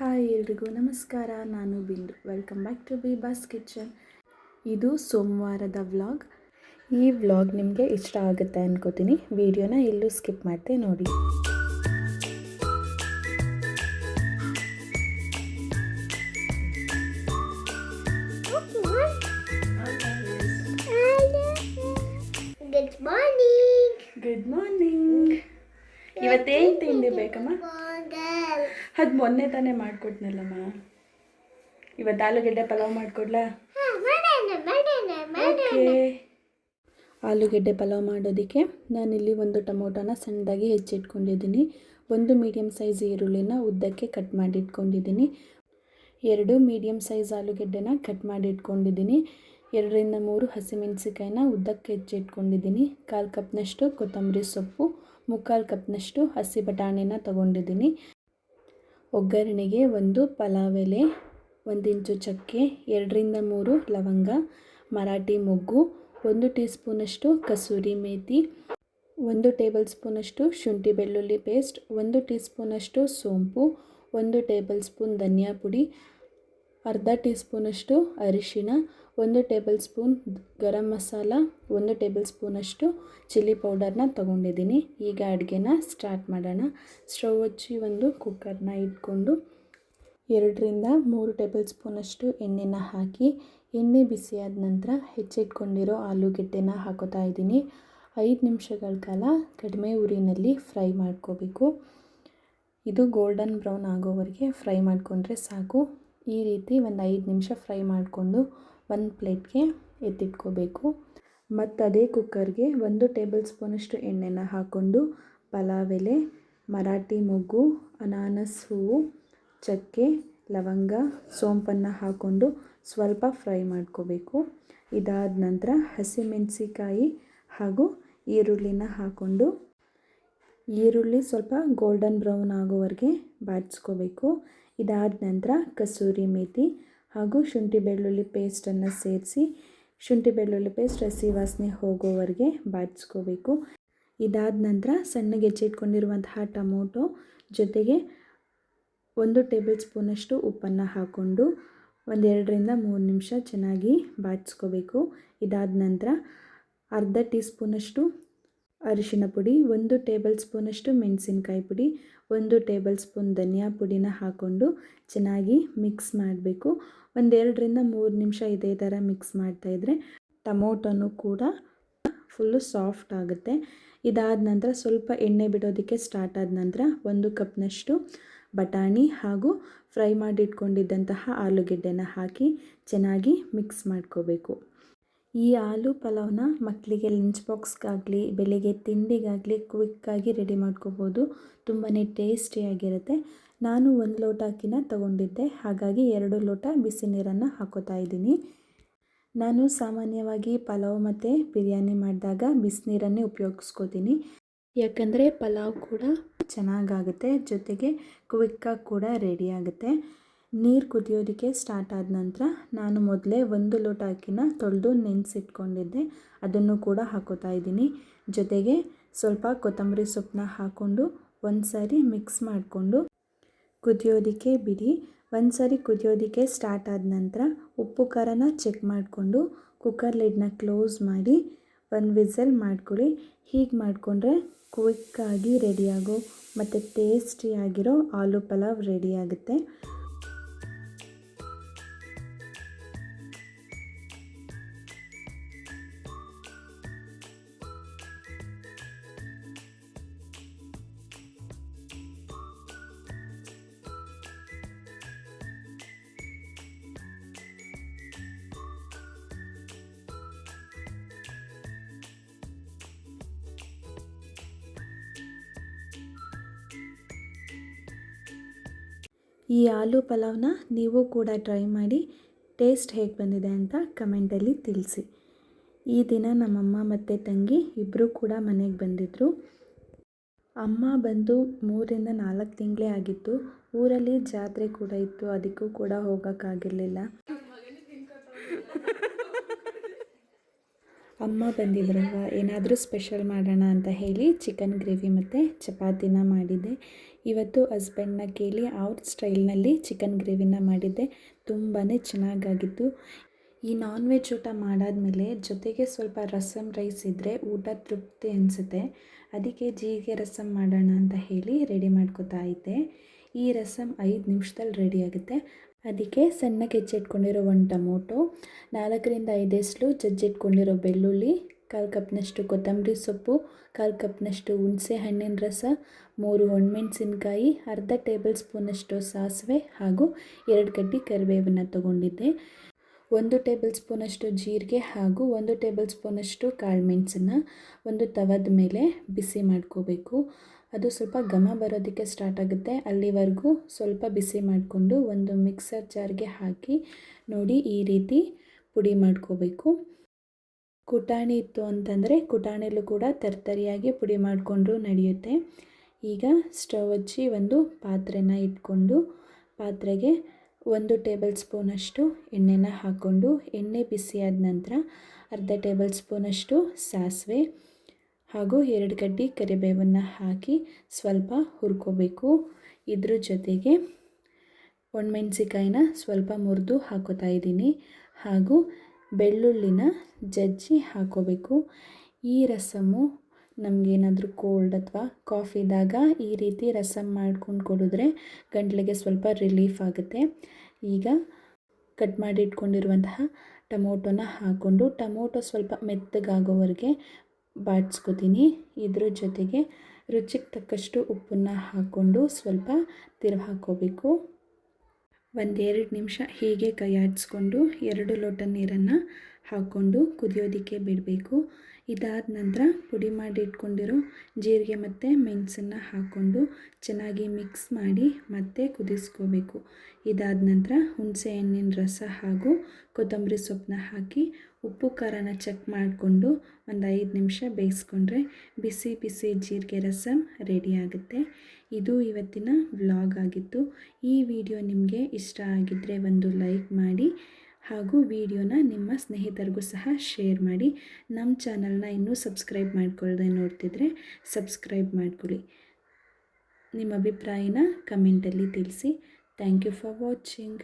Hi ಎಲ್ರಿಗೂ ನಮಸ್ಕಾರ ನಾನು Bindu. Welcome back to B boss kitchen ಇದು ಸೋಮವಾರದ ವ್ಲಾಗ್. ಈ ವ್ಲಾಗ್ ನಿಮಗೆ ಇಷ್ಟ ಆಗುತ್ತೆ ಅನ್ಕೋತೀನಿ. ವಿಡಿಯೋನ ಎಲ್ಲೂ ಸ್ಕಿಪ್ ಮಾಡ್ತೆ ನೋಡಿ. ಗುಡ್ ಮಾರ್ನಿಂಗ್ ಗುಡ್ ಮಾರ್ನಿಂಗ್ ಇವತ್ತೇನು ತಿಂಡಿ ಬೇಕಮ್ಮ? ಅದು ಮೊನ್ನೆ ತಾನೇ ಮಾಡಿಕೊಟ್ನಲ್ಲಮ್ಮ ಇವತ್ತು ಆಲೂಗೆಡ್ಡೆ ಪಲಾವ್ ಮಾಡಿಕೊಡ್ಲಾ? ಓಕೆ. ಆಲೂಗೆಡ್ಡೆ ಪಲಾವ್ ಮಾಡೋದಕ್ಕೆ ನಾನಿಲ್ಲಿ ಒಂದು ಟೊಮೊಟೊನ ಸಣ್ಣದಾಗಿ ಹೆಚ್ಚಿಟ್ಕೊಂಡಿದ್ದೀನಿ. ಒಂದು ಮೀಡಿಯಮ್ ಸೈಜ್ ಈರುಳ್ಳಿನ ಉದ್ದಕ್ಕೆ ಕಟ್ ಮಾಡಿಟ್ಕೊಂಡಿದ್ದೀನಿ. ಎರಡು ಮೀಡಿಯಮ್ ಸೈಜ್ ಆಲೂಗೆಡ್ಡೆನ ಕಟ್ ಮಾಡಿಟ್ಕೊಂಡಿದ್ದೀನಿ. ಎರಡರಿಂದ ಮೂರು ಹಸಿಮೆಣಸಿಕಾಯಿನ ಉದ್ದಕ್ಕೆ ಹೆಚ್ಚಿಟ್ಕೊಂಡಿದ್ದೀನಿ. ಕಾಲು ಕಪ್ನಷ್ಟು ಕೊತ್ತಂಬರಿ ಸೊಪ್ಪು ಮುಕ್ಕಾಲು ಕಪ್ನಷ್ಟು ಹಸಿ ಬಟಾಣಿನ ತೊಗೊಂಡಿದ್ದೀನಿ. ಒಗ್ಗರಣೆಗೆ ಒಂದು ಪಲಾವ್ ಎಲೆ ಒಂದಿಂಚು ಚಕ್ಕೆ, ಎರಡರಿಂದ ಮೂರು ಲವಂಗ, ಮರಾಠಿ ಮೊಗ್ಗು, ಒಂದು ಟೀ ಸ್ಪೂನಷ್ಟು ಕಸೂರಿ ಮೇಥಿ ಒಂದು ಟೇಬಲ್ ಸ್ಪೂನಷ್ಟು ಶುಂಠಿ ಬೆಳ್ಳುಳ್ಳಿ ಪೇಸ್ಟ್, ಒಂದು ಟೀ ಸ್ಪೂನಷ್ಟು ಸೋಂಪು, ಒಂದು ಟೇಬಲ್ ಸ್ಪೂನ್ ಧನಿಯಾ ಪುಡಿ, ಅರ್ಧ ಟೀ ಸ್ಪೂನಷ್ಟು ಅರಿಶಿಣ ಒಂದು ಟೇಬಲ್ ಸ್ಪೂನ್ ಗರಂ ಮಸಾಲ, ಒಂದು ಟೇಬಲ್ ಸ್ಪೂನಷ್ಟು ಚಿಲ್ಲಿ ಪೌಡರ್ನ ತೊಗೊಂಡಿದ್ದೀನಿ. ಈಗ ಅಡುಗೆನ ಸ್ಟಾರ್ಟ್ ಮಾಡೋಣ. ಸ್ಟವ್ ಹಚ್ಚಿ ಒಂದು ಕುಕ್ಕರ್ನ ಇಟ್ಕೊಂಡು ಎರಡರಿಂದ ಮೂರು ಟೇಬಲ್ ಸ್ಪೂನಷ್ಟು ಎಣ್ಣೆನ ಹಾಕಿ, ಎಣ್ಣೆ ಬಿಸಿಯಾದ ನಂತರ ಹೆಚ್ಚಿಟ್ಕೊಂಡಿರೋ ಆಲೂಗೆಡ್ಡೆನ ಹಾಕೋತಾ ಇದ್ದೀನಿ. ಐದು ನಿಮಿಷಗಳ ಕಾಲ ಕಡಿಮೆ ಉರಿನಲ್ಲಿ ಫ್ರೈ ಮಾಡ್ಕೋಬೇಕು. ಇದು ಗೋಲ್ಡನ್ ಬ್ರೌನ್ ಆಗೋವರೆಗೆ ಫ್ರೈ ಮಾಡಿಕೊಂಡ್ರೆ ಸಾಕು. ಈ ರೀತಿ ಒಂದು ಐದು ನಿಮಿಷ ಫ್ರೈ ಮಾಡಿಕೊಂಡು ಒಂದು ಪ್ಲೇಟ್ಗೆ ಎತ್ತಿಟ್ಕೋಬೇಕು. ಮತ್ತು ಅದೇ ಕುಕ್ಕರ್ಗೆ ಒಂದು ಟೇಬಲ್ ಸ್ಪೂನಷ್ಟು ಎಣ್ಣೆನ ಹಾಕ್ಕೊಂಡು ಪಲಾವ್ ಎಲೆ, ಮರಾಠಿ ಮೊಗ್ಗು, ಅನಾನಸ್ ಹೂವು, ಚಕ್ಕೆ, ಲವಂಗ, ಸೋಂಪನ್ನು ಹಾಕ್ಕೊಂಡು ಸ್ವಲ್ಪ ಫ್ರೈ ಮಾಡ್ಕೋಬೇಕು. ಇದಾದ ನಂತರ ಹಸಿಮೆಣಸಿಕಾಯಿ ಹಾಗೂ ಈರುಳ್ಳಿನ ಹಾಕ್ಕೊಂಡು ಈರುಳ್ಳಿ ಸ್ವಲ್ಪ ಗೋಲ್ಡನ್ ಬ್ರೌನ್ ಆಗೋವರೆಗೆ ಬಾಡಿಸ್ಕೋಬೇಕು ಇದಾದ ನಂತರ ಕಸೂರಿ ಮೇಥಿ ಹಾಗೂ ಶುಂಠಿ ಬೆಳ್ಳುಳ್ಳಿ ಪೇಸ್ಟನ್ನು ಸೇರಿಸಿ, ಶುಂಠಿ ಬೆಳ್ಳುಳ್ಳಿ ಪೇಸ್ಟ್ ಹಸಿ ವಾಸನೆ ಹೋಗೋವರೆಗೆ ಬಾಡಿಸ್ಕೋಬೇಕು ಇದಾದ ನಂತರ ಸಣ್ಣಗೆ ಹೆಚ್ಚಿಟ್ಕೊಂಡಿರುವಂತಹ ಟೊಮೊಟೊ ಜೊತೆಗೆ ಒಂದು ಟೇಬಲ್ ಸ್ಪೂನಷ್ಟು ಉಪ್ಪನ್ನು ಹಾಕ್ಕೊಂಡು ಒಂದೆರಡರಿಂದ ಮೂರು ನಿಮಿಷ ಚೆನ್ನಾಗಿ ಬಾಡಿಸ್ಕೋಬೇಕು ಇದಾದ ನಂತರ ಅರ್ಧ ಟೀ ಸ್ಪೂನಷ್ಟು ಅರಿಶಿಣ ಪುಡಿ, ಒಂದು ಟೇಬಲ್ ಸ್ಪೂನಷ್ಟು ಮೆಣಸಿನ್ಕಾಯಿ ಪುಡಿ, ಒಂದು ಟೇಬಲ್ ಸ್ಪೂನ್ ಧನಿಯಾ ಪುಡಿನ ಹಾಕ್ಕೊಂಡು ಚೆನ್ನಾಗಿ ಮಿಕ್ಸ್ ಮಾಡಬೇಕು. ಒಂದೆರಡರಿಂದ ಮೂರು ನಿಮಿಷ ಇದೇ ಥರ ಮಿಕ್ಸ್ ಮಾಡ್ತಾಯಿದ್ರೆ ಟೊಮೊಟೊನು ಕೂಡ ಫುಲ್ಲು ಸಾಫ್ಟ್ ಆಗುತ್ತೆ. ಇದಾದ ನಂತರ ಸ್ವಲ್ಪ ಎಣ್ಣೆ ಬಿಡೋದಕ್ಕೆ ಸ್ಟಾರ್ಟ್ ಆದ ನಂತರ ಒಂದು ಕಪ್ನಷ್ಟು ಬಟಾಣಿ ಹಾಗೂ ಫ್ರೈ ಮಾಡಿಟ್ಕೊಂಡಿದ್ದಂತಹ ಆಲೂಗೆಡ್ಡೆನ ಹಾಕಿ ಚೆನ್ನಾಗಿ ಮಿಕ್ಸ್ ಮಾಡ್ಕೋಬೇಕು. ಈ ಆಲೂ ಪಲಾವ್ನ ಮಕ್ಕಳಿಗೆ ಲಂಚ್ ಬಾಕ್ಸ್ಗಾಗಲಿ ಬೆಳಿಗ್ಗೆ ತಿಂಡಿಗಾಗಲಿ ಕ್ವಿಕ್ಕಾಗಿ ರೆಡಿ ಮಾಡ್ಕೋಬೋದು. ತುಂಬಾ ಟೇಸ್ಟಿಯಾಗಿರುತ್ತೆ ನಾನು ಒಂದು ಲೋಟ ಅಕ್ಕಿನ ತಗೊಂಡಿದ್ದೆ. ಹಾಗಾಗಿ ಎರಡು ಲೋಟ ಬಿಸಿ ನೀರನ್ನು ಹಾಕೋತಾ ಇದ್ದೀನಿ. ನಾನು ಸಾಮಾನ್ಯವಾಗಿ ಪಲಾವ್ ಮತ್ತು ಬಿರಿಯಾನಿ ಮಾಡಿದಾಗ ಬಿಸಿನೀರನ್ನೇ ಉಪಯೋಗಿಸ್ಕೋತೀನಿ. ಯಾಕಂದರೆ ಪಲಾವ್ ಕೂಡ ಚೆನ್ನಾಗಾಗುತ್ತೆ, ಜೊತೆಗೆ ಕ್ವಿಕ್ಕಾಗಿ ಕೂಡ ರೆಡಿ ಆಗುತ್ತೆ. ನೀರು ಕುದಿಯೋದಕ್ಕೆ ಸ್ಟಾರ್ಟ್ ಆದ ನಂತರ ನಾನು ಮೊದಲೇ ಒಂದು ಲೋಟ ಅಕ್ಕಿನ ತೊಳೆದು ನೆನೆಸಿಟ್ಕೊಂಡಿದ್ದೆ. ಅದನ್ನು ಕೂಡ ಹಾಕೋತಾ ಇದ್ದೀನಿ. ಜೊತೆಗೆ ಸ್ವಲ್ಪ ಕೊತ್ತಂಬರಿ ಸೊಪ್ಪನ್ನ ಹಾಕ್ಕೊಂಡು ಒಂದು ಸಾರಿ ಮಿಕ್ಸ್ ಮಾಡಿಕೊಂಡು ಕುದಿಯೋದಕ್ಕೆ ಬಿಡಿ. ಒಂದು ಸಾರಿ ಕುದಿಯೋದಕ್ಕೆ ಸ್ಟಾರ್ಟ್ ಆದ ನಂತರ ಉಪ್ಪು ಖಾರನ ಚೆಕ್ ಮಾಡಿಕೊಂಡು ಕುಕ್ಕರ್ ಲಿಡ್ನ ಕ್ಲೋಸ್ ಮಾಡಿ ಒಂದು ವಿಸಲ್ ಮಾಡ್ಕೊಳ್ಳಿ. ಹೀಗೆ ಮಾಡಿಕೊಂಡ್ರೆ ಕ್ವಿಕ್ಕಾಗಿ ರೆಡಿಯಾಗೋ ಮತ್ತು ಟೇಸ್ಟಿಯಾಗಿರೋ ಆಲೂ ಪಲಾವ್ ರೆಡಿ ಈ ಆಲೂ ಪಲಾವ್ನ ನೀವು ಕೂಡ ಟ್ರೈ ಮಾಡಿ. ಟೇಸ್ಟ್ ಹೇಗೆ ಬಂದಿದೆ ಅಂತ ಕಮೆಂಟಲ್ಲಿ ತಿಳಿಸಿ. ಈ ದಿನ ನಮ್ಮಮ್ಮ ಮತ್ತು ತಂಗಿ ಇಬ್ಬರೂ ಕೂಡ ಮನೆಗೆ ಬಂದಿದ್ದರು ಅಮ್ಮ ಬಂದು ಮೂರಿಂದ ನಾಲ್ಕು ತಿಂಗಳೇ ಆಗಿತ್ತು. ಊರಲ್ಲಿ ಜಾತ್ರೆ ಕೂಡ ಇತ್ತು, ಅದಕ್ಕೂ ಕೂಡ ಹೋಗೋಕ್ಕಾಗಿರಲಿಲ್ಲ ಅಮ್ಮ ಬಂದಿದ್ರಲ್ವ ಏನಾದರೂ ಸ್ಪೆಷಲ್ ಮಾಡೋಣ ಅಂತ ಹೇಳಿ ಚಿಕನ್ ಗ್ರೇವಿ ಮತ್ತು ಚಪಾತಿನ ಮಾಡಿದ್ದೆ. ಇವತ್ತು ಹಸ್ಬೆಂಡ್ನ ಕೇಳಿ ಅವ್ರ ಸ್ಟೈಲ್ನಲ್ಲಿ ಚಿಕನ್ ಗ್ರೇವಿನ ಮಾಡಿದ್ದೆ. ತುಂಬಾ ಚೆನ್ನಾಗಾಗಿತ್ತು. ಈ ನಾನ್ ವೆಜ್ ಊಟ ಮಾಡಾದಮೇಲೆ ಜೊತೆಗೆ ಸ್ವಲ್ಪ ರಸಮ್ ರೈಸ್ ಇದ್ದರೆ ಊಟ ತೃಪ್ತಿ ಅನಿಸುತ್ತೆ. ಅದಕ್ಕೆ ಜೀರಿಗೆ ರಸಮ್ ಮಾಡೋಣ ಅಂತ ಹೇಳಿ ರೆಡಿ ಮಾಡ್ಕೋತಾ ಇದ್ದೆ. ಈ ರಸಂ ಐದು ನಿಮಿಷದಲ್ಲಿ ರೆಡಿ ಆಗುತ್ತೆ. ಅದಕ್ಕೆ ಸಣ್ಣಕ್ಕೆ ಹೆಚ್ಚಿಟ್ಕೊಂಡಿರೋ ಒಂದು ಟೊಮೊಟೊ, ನಾಲ್ಕರಿಂದ ಐದಷ್ಟು ಜಜ್ಜಿಟ್ಕೊಂಡಿರೋ ಬೆಳ್ಳುಳ್ಳಿ, ಕಾಲು ಕಪ್ನಷ್ಟು ಕೊತ್ತಂಬರಿ ಸೊಪ್ಪು, ಕಾಲು ಕಪ್ನಷ್ಟು ಹುಣಸೆ ಹಣ್ಣಿನ ರಸ, ಮೂರು ಒಣಮೆಣಸಿನ್ಕಾಯಿ, ಅರ್ಧ ಟೇಬಲ್ ಸ್ಪೂನಷ್ಟು ಸಾಸಿವೆ ಹಾಗೂ ಎರಡು ಕಡ್ಡಿ ಕರಿಬೇವನ್ನು ತಗೊಂಡಿದ್ದೆ. ಒಂದು ಟೇಬಲ್ ಸ್ಪೂನಷ್ಟು ಜೀರಿಗೆ ಹಾಗೂ ಒಂದು ಟೇಬಲ್ ಸ್ಪೂನಷ್ಟು ಕಾಳು ಮೆಣಸನ್ನು ಒಂದು ತವದ ಮೇಲೆ ಬಿಸಿ ಮಾಡ್ಕೋಬೇಕು. ಅದು ಸ್ವಲ್ಪ ಘಮ ಬರೋದಕ್ಕೆ ಸ್ಟಾರ್ಟ್ ಆಗುತ್ತೆ. ಅಲ್ಲಿವರೆಗೂ ಸ್ವಲ್ಪ ಬಿಸಿ ಮಾಡಿಕೊಂಡು ಒಂದು ಮಿಕ್ಸರ್ ಜಾರ್ಗೆ ಹಾಕಿ ನೋಡಿ ಈ ರೀತಿ ಪುಡಿ ಮಾಡ್ಕೋಬೇಕು. ಕುಟಾಣಿ ಇತ್ತು ಅಂತಂದರೆ ಕುಟಾಣಿಲೂ ಕೂಡ ತರ್ತರಿಯಾಗಿ ಪುಡಿ ಮಾಡಿಕೊಂಡ್ರೂ ನಡೆಯುತ್ತೆ. ಈಗ ಸ್ಟವ್ ಹಚ್ಚಿ ಒಂದು ಪಾತ್ರೆನ ಇಟ್ಕೊಂಡು ಪಾತ್ರೆಗೆ ಒಂದು ಟೇಬಲ್ ಸ್ಪೂನಷ್ಟು ಎಣ್ಣೆನ ಹಾಕ್ಕೊಂಡು ಎಣ್ಣೆ ಬಿಸಿಯಾದ ನಂತರ ಅರ್ಧ ಟೇಬಲ್ ಸ್ಪೂನಷ್ಟು ಸಾಸಿವೆ ಹಾಗೂ ಎರಡು ಕಡ್ಡಿ ಕರಿಬೇವನ್ನು ಹಾಕಿ ಸ್ವಲ್ಪ ಹುರ್ಕೋಬೇಕು. ಇದ್ರ ಜೊತೆಗೆ ಒಣಮೆಣ್ಸಿಕಾಯಿನ ಸ್ವಲ್ಪ ಮುರಿದು ಹಾಕೋತಾ ಇದ್ದೀನಿ ಹಾಗೂ ಬೆಳ್ಳುಳ್ಳಿನ ಜಜ್ಜಿ ಹಾಕೋಬೇಕು. ಈ ರಸಮ್ಮು ನಮಗೇನಾದರೂ ಕೋಲ್ಡ್ ಅಥವಾ ಕಾಫ್ ಇದ್ದಾಗ ಈ ರೀತಿ ರಸಂ ಮಾಡ್ಕೊಂಡು ಕುಡಿದ್ರೆ ಗಂಟಲಿಗೆ ಸ್ವಲ್ಪ ರಿಲೀಫ್ ಆಗುತ್ತೆ. ಈಗ ಕಟ್ ಮಾಡಿ ಇಟ್ಕೊಂಡಿರುವಂತಹ ಟೊಮೊಟೊನ ಹಾಕ್ಕೊಂಡು ಟೊಮೊಟೊ ಸ್ವಲ್ಪ ಮೆತ್ತಗಾಗೋವರೆಗೆ ಬಾಡಿಸ್ಕೊತೀನಿ. ಇದ್ರ ಜೊತೆಗೆ ರುಚಿಗೆ ತಕ್ಕಷ್ಟು ಉಪ್ಪನ್ನು ಹಾಕ್ಕೊಂಡು ಸ್ವಲ್ಪ ತಿರುವು ಹಾಕ್ಕೋಬೇಕು. ಒಂದೆರಡು ನಿಮಿಷ ಹೀಗೆ ಕೈ ಆಡಿಸ್ಕೊಂಡು ಎರಡು ಲೋಟ ನೀರನ್ನು ಹಾಕ್ಕೊಂಡು ಕುದಿಯೋದಕ್ಕೆ ಬಿಡಬೇಕು. ಇದಾದ ನಂತರ ಪುಡಿ ಮಾಡಿ ಇಟ್ಕೊಂಡಿರೋ ಜೀರಿಗೆ ಮತ್ತು ಮೆಣಸನ್ನು ಹಾಕ್ಕೊಂಡು ಚೆನ್ನಾಗಿ ಮಿಕ್ಸ್ ಮಾಡಿ ಮತ್ತೆ ಕುದಿಸ್ಕೋಬೇಕು. ಇದಾದ ನಂತರ ಹುಣಸೆ ಹಣ್ಣಿನ ರಸ ಹಾಗೂ ಕೊತ್ತಂಬರಿ ಸೊಪ್ಪನ್ನ ಹಾಕಿ ಉಪ್ಪು ಖಾರನ ಚೆಕ್ ಮಾಡಿಕೊಂಡು ಒಂದು ಐದು ನಿಮಿಷ ಬೇಯಿಸ್ಕೊಂಡ್ರೆ ಬಿಸಿ ಬಿಸಿ ಜೀರಿಗೆ ರಸಂ ರೆಡಿ ಆಗುತ್ತೆ. ಇದು ಇವತ್ತಿನ ವ್ಲಾಗ್ ಆಗಿತ್ತು. ಈ ವಿಡಿಯೋ ನಿಮಗೆ ಇಷ್ಟ ಆಗಿದ್ದರೆ ಒಂದು ಲೈಕ್ ಮಾಡಿ ಹಾಗೂ ವಿಡಿಯೋನ ನಿಮ್ಮ ಸ್ನೇಹಿತರಿಗೂ ಸಹ ಶೇರ್ ಮಾಡಿ. ನಮ್ಮ ಚಾನಲ್ನ ಇನ್ನೂ ಸಬ್ಸ್ಕ್ರೈಬ್ ಮಾಡ್ಕೊಳ್ಳದೆ ನೋಡ್ತಿದ್ರೆ ಸಬ್ಸ್ಕ್ರೈಬ್ ಮಾಡ್ಕೊಳ್ಳಿ. ನಿಮ್ಮ ಅಭಿಪ್ರಾಯನ ಕಮೆಂಟಲ್ಲಿ ತಿಳಿಸಿ. Thank you for watching.